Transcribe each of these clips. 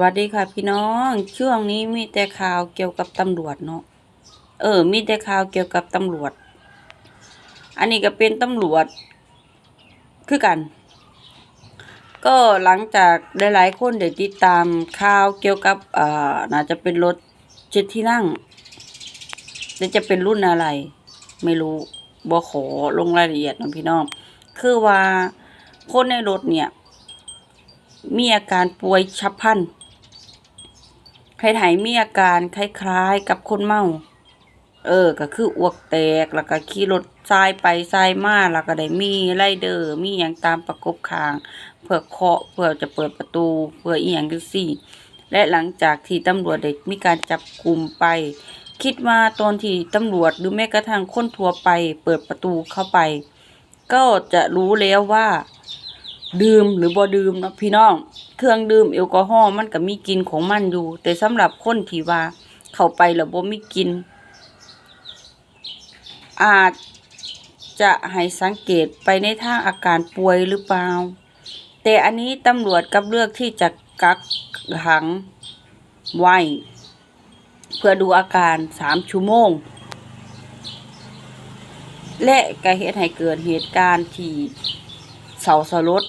วัสดีค่ะพี่น้อง ช่วงนี้มีแต่ข่าวเกี่ยวกับตำรวจเนาะเออ มีแต่ข่าวเกี่ยวกับตำรวจ อันนี้ก็เป็นตำรวจ คือกัน ก็หลังจากหลายๆคนได้ติดตามข่าวเกี่ยวกับอ่าน่าจะเป็นรถเจ็ดที่นั่งและจะเป็นรุ่นอะไร ไม่รู้บ่ขอลงรายละเอียดนะพี่น้อง คือว่าคนในรถเนี่ยมีอาการป่วยฉับพลัน ใครถ่ายมีอาการคล้ายๆ กับคนเมา เออ ก็คืออ้วกแตก แล้วก็ขี่รถทรายไปทรายมา แล้วก็ได้มีไรเดอร์ มีหยังตามประกบข้าง เพื่อเคาะ เพื่อจะเปิดประตู เพื่ออีหยังจังซี่ และหลังจากที่ตำรวจได้มีการจับกลุ่มไป คิดว่าตอนที่ตำรวจหรือแม้กระทั่งคนทั่วไป เปิดประตูเข้าไป ก็จะรู้แล้วว่า ดื่มหรือบ่ดื่มเนาะพี่น้อง เครื่องดื่มแอลกอฮอล์มันก็มีกลิ่นของมันอยู่ แต่สำหรับคนที่ว่าเข้าไปแล้วบ่มีกลิ่นอาจจะให้สังเกตไปในทางอาการป่วยหรือเปล่า แต่อันนี้ตำรวจกับเลือกที่จะกักขังไว้ เพื่อดูอาการสามชั่วโมง และก็เหตุให้เกิดเหตุการณ์ที่เสาสลด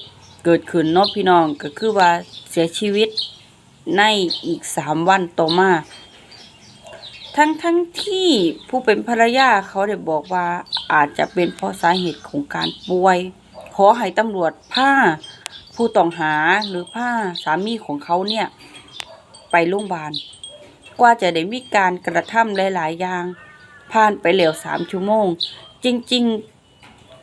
เกิดขึ้นเนาะพี่น้องก็คือว่าเสียชีวิตในอีกสามวันต่อมา ทั้งทั้งที่ผู้เป็นภรรยาเขาได้บอกว่าอาจจะเป็นเพราะสาเหตุของการป่วย ขอให้ตำรวจผ้าผู้ต้องหาหรือผ้าสามีของเขาเนี่ย ไปโรงพยาบาล กว่าจะได้มีการกระทำหลาย ๆ อย่าง ผ่านไปแล้วสามชั่วโมง จริง ๆ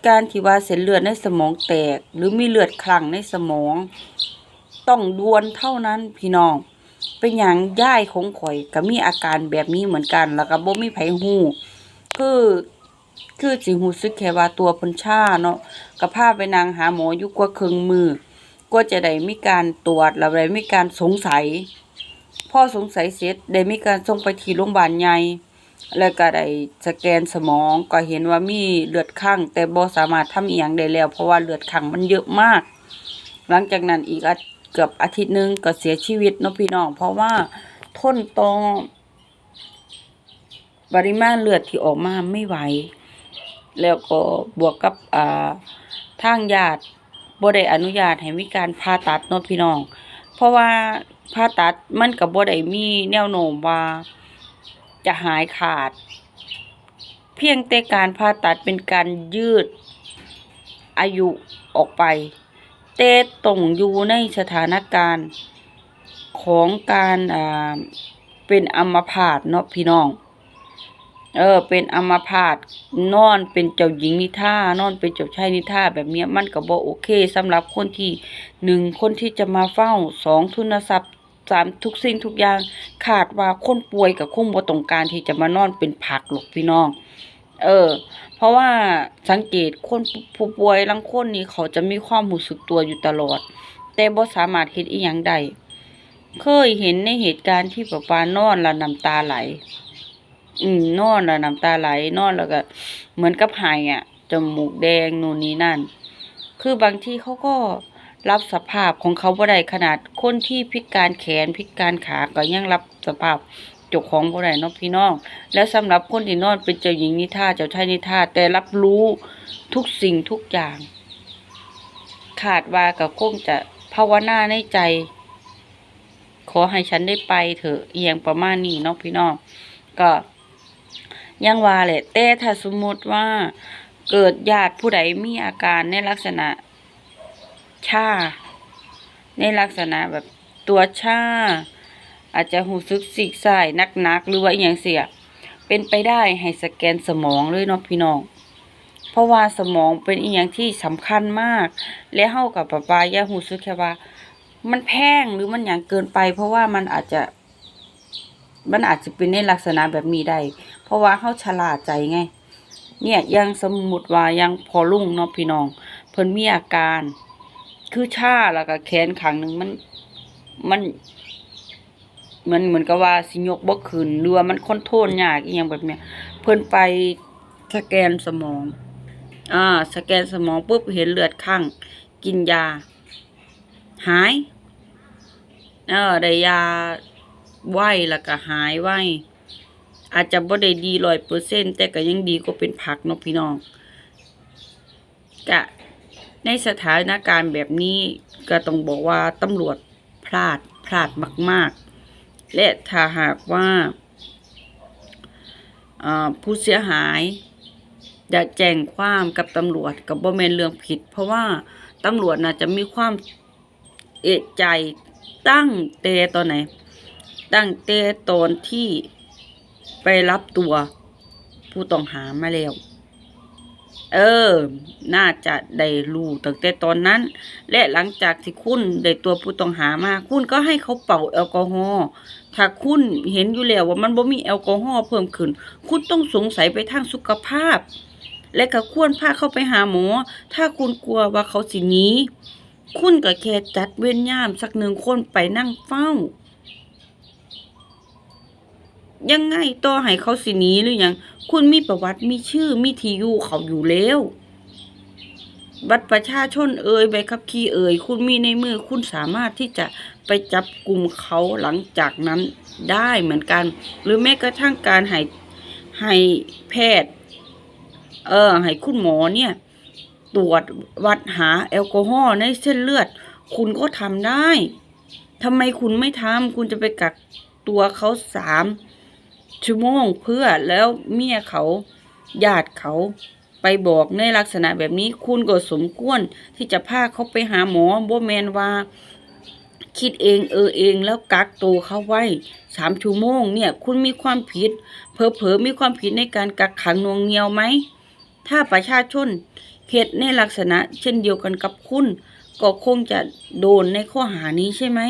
การที่ว่าเส้นเลือดในสมองแตก หรือมีเลือดคลั่งในสมอง ต้องด่วนเท่านั้นพี่น้อง เป็นอย่างย่ายของข่อยก็มีอาการแบบนี้เหมือนกัน แล้วก็บ่มีไผฮู้คือคือสิฮู้สึกแค่ว่าตัวพนชาเนาะก็พาไปนางหาหมออยู่กว่าครึ่งมือกว่าจะได้มีการตรวจแล้วได้มีการสงสัย พ่อสงสัยเสร็จได้มีการส่งไปที่โรงพยาบาลใหญ่ แล้วก็ได้สแกนสมองก็เห็นว่ามีเลือดข้างแต่บ่สามารถทำอีหยังได้แล้ว เพราะว่าเลือดข้างมันเยอะมาก หลังจากนั้นอีกอาเกือบอาทิตย์หนึงก็เสียชีวิตเนาะพี่น้อง เพราะว่าทนต่อปริมาณเลือดที่ออกมาไม่ไหว แล้วก็บวกกับอ่าทางญาติบ่ได้อนุญาตให้มีการผ่าตัดเนาะพี่น้อง เพราะว่าผ่าตัดมันก็บ่ได้มีแนวโน้มว่า จะหายขาด เพียงแต่การผ่าตัดเป็นการยืดอายุออกไปแต่ต้องอยู่ในสถานการณ์ของการอ่าเป็นอัมพาตเนาะพี่น้อง เออ เป็นอัมพาตนอนเป็นเจ้าหญิงนิท่านอนเป็นเจ้าชายนิท่าแบบเนี้ยมันก็บบ่โอเคสำหรับคนที่หนึ่งคนที่จะมาเฝ้าสองทุนทรัพย์ สามทุกสิ่งทุกอย่างขาดว่าคนป่วยกับคงบ่ต้องการที่จะมานอนเป็นผักหรอกพี่น้อง เออ เพราะว่าสังเกตคนผู้ป่วยลางคนนี่เขาจะมีความรู้สึกตัวอยู่ตลอด แต่บ่สามารถเฮ็ดอีหยังได้เคยเห็นในเหตุการณ์ที่แบบว่านอนแล้วน้ำตาไหล อืมนอนแล้วน้ำตาไหลนอนแล้วก็ เหมือนกับหายอะจมูกแดงนู่นนี่นั่น คือบางที่เขาก็ รับสภาพของเขาบ่ได้ขนาดคนที่พิการแขนพิการขาก็ยังรับสภาพจ้าของบ่ได้เนาะพี่น้อง แล้วสำหรับคนที่นอนเป็นเจ้าหญิงนิทราเจ้าชายนิทราแต่รับรู้ทุกสิ่งทุกอย่าง ขาดว่าก็คงจะภาวนาในใจ ขอให้ฉันได้ไปเถอะเอียงประมาณนี้เนาะพี่น้องก็ยังว่าแหละแต่ถ้าสมมติว่าเกิดญาติผู้ใดมีอาการในลักษณะ ชา ในลักษณะแบบตัวชา อาจจะหูซึกสีกสายนักๆหรือว่าอหย่างเสีย เป็นไปได้ให้สแกนสมองเลยเนาะพี่น้อง เพราะว่าสมองเป็นอีหยังที่สำคัญมาก และเฮากับป้าปายาหูซึกแค่ว่า มันแพงหรือมันอย่างเกินไป เพราะว่ามันอาจจะ มันอาจจะเป็นในลักษณะแบบนี้ได้ เพราะว่าเขาฉลาดใจไงเนี่ยยังสมมุติว่ายังพอลุ่งเนาะพี่น้อง เพิ่นมีอาการ คือชาแล้วก็แขนข้างหนึ่งมันมันเหมือนเหมือนกับว่าสิยกบ่ขึ้นหรือมันคอนโทรลยากอีหยังแบบเนี้ยเพิ่นไปสแกนสมอง อ่า สแกนสมองปุ๊บเห็นเลือดข้างกินยา หายเออได้ยาไหวแล้วก็หายไหวอาจจะบ่ได้ดีร้อยเปอร์เซ็นแต่ก็ยังดีกว่าเป็นผักเนาะพี่น้องกะ ในสถานการณ์แบบนี้ก็ต้องบอกว่าตำรวจพลาดพลาดมาก ๆ และถ้าหากว่าผู้เสียหายจะแจ้งความกับตำรวจกับบ่แมนเรื่องผิด เพราะว่าตำรวจน่าจะมีความเอะใจตั้งแต่ตอนไหน ตั้งแต่ตอนที่ไปรับตัวผู้ต้องหามาแล้ว เออ น่าจะได้รู้ตั้งแต่ตอนนั้น และหลังจากที่คุณได้ตัวผู้ต้องหามา คุณก็ให้เขาเป่าแอลกอฮอล์ ถ้าคุณเห็นอยู่แล้วว่ามันบ่มีแอลกอฮอล์เพิ่มขึ้น คุณต้องสงสัยไปทางสุขภาพ และก็ควรพาเขาไปหาหมอ ถ้าคุณกลัวว่าเขาสิหนีคุณก็แค่จัดเว้นยามสักหนึ่งคนไปนั่งเฝ้า ยังไงต่อให้เขาสินีหรือยัง คุณมีประวัติมีชื่อมีที่อยู่เขาอยู่แล้วบัตรประชาชนเอ่ยใบขับขี่เอ่ยคุณมีในมือคุณสามารถที่จะไปจับกลุ่มเขาหลังจากนั้นได้เหมือนกัน หรือแม้กระทั่งการให้ให้แพทย์ เออให้คุณหมอเนี่ย ตรวจวัดหาแอลกอฮอล์ในเส้นเลือด คุณก็ทำได้ทำไมคุณไม่ทำคุณจะไปกักตัวเขาสาม ชั่วโมงเพื่อแล้วเมียเขาญาติเขาไปบอกในลักษณะแบบนี้คุณก็สมควรที่จะพาเขาไปหาหมอบ่แมนว่า คิดเองเออเองแล้วกักตัวเขาไว้สามชั่วโมงเนี่ย คุณมีความผิดเผลอๆมีความผิดในการกักขังนวงเหนียวไหม ถ้าประชาชนเหตุในลักษณะเช่นเดียวกันกับคุณ ก็คงจะโดนในข้อหานี้ใช่ไหม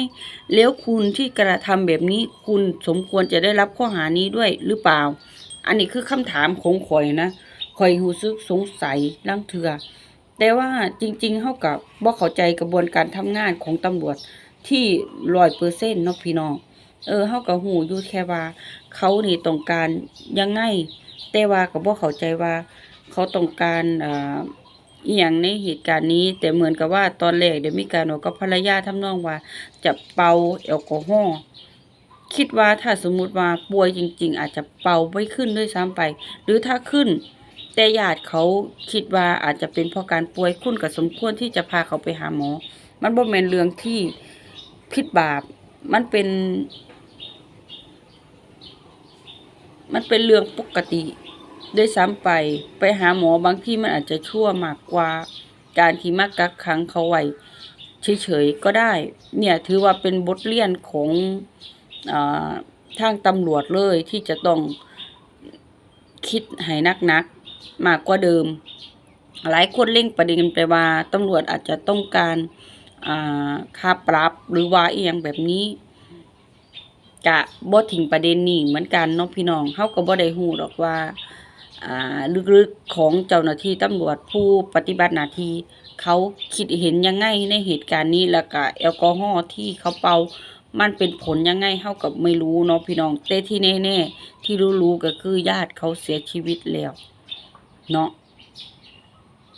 แล้วคุณที่กระทำแบบนี้คุณสมควรจะได้รับข้อหานี้ด้วยหรือเปล่า อันนี้คือคำถามของข่อยนะข่อยหูซึกสงสัยลังเถือแต่ว่าจริงๆเท่ากับบ่เข้าใจกระบวนการทำงานของตำรวจที่ร้อยเปอร์เซ็นต์นาะพี่น้องเออเฮากับหูอยู่แค่ว่า เขานี่ต้องการยังไง แต่ว่าก็บ่เข้าใจว่า เขาต้องการอ่า อีหยังในเหตุการณ์นี้ แต่เหมือนกับว่าตอนแรกเดี๋ยวมีการบอกกับภรรยาทำนองว่า จะเป่าแอลกอฮอล์คิดว่าถ้าสมมุติว่าป่วยจริง ๆ อาจจะเป่าไม่ขึ้นด้วยซ้ำไป หรือถ้าขึ้น แต่ญาติเขาคิดว่าอาจจะเป็นเพราะการป่วยคุณก็สมควรที่จะพาเขาไปหาหมอ มันบ่แม่นเรื่องที่ผิดบาป มันเป็น มันเป็นเรื่องปกติ ด้วยซ้ำไป ไปหาหมอบางที่มันอาจจะชั่วมากกว่า การที่มากักขังเขาไว้เฉยๆก็ได้ เนี่ยถือว่าเป็นบทเรียนของอทางตำรวจเลยที่จะต้องคิดให้นักๆมากกว่าเดิม หลายคนเล่งประเด็นไปว่าตำรวจอาจจะต้องการค่าปรับหรือว่าเอียงแบบนี้กะบ่ทิ้งประเด็นนี้เหมือนกันเนาะพี่น้องเฮาก็บ่ได้ฮู้ดอกว่า ลึกๆของเจ้าหน้าที่ตำรวจผู้ปฏิบัติหน้าที่เขาคิดเห็นยังไงในเหตุการณ์นี้แล้วก็แอลกอฮอล์ที่เขาเป่ามันเป็นผลยังไงเท่ากับไม่รู้เนาะพี่น้องแต่ที่แน่ๆที่รู้ๆก็คือญาติเขาเสียชีวิตแล้วเนาะ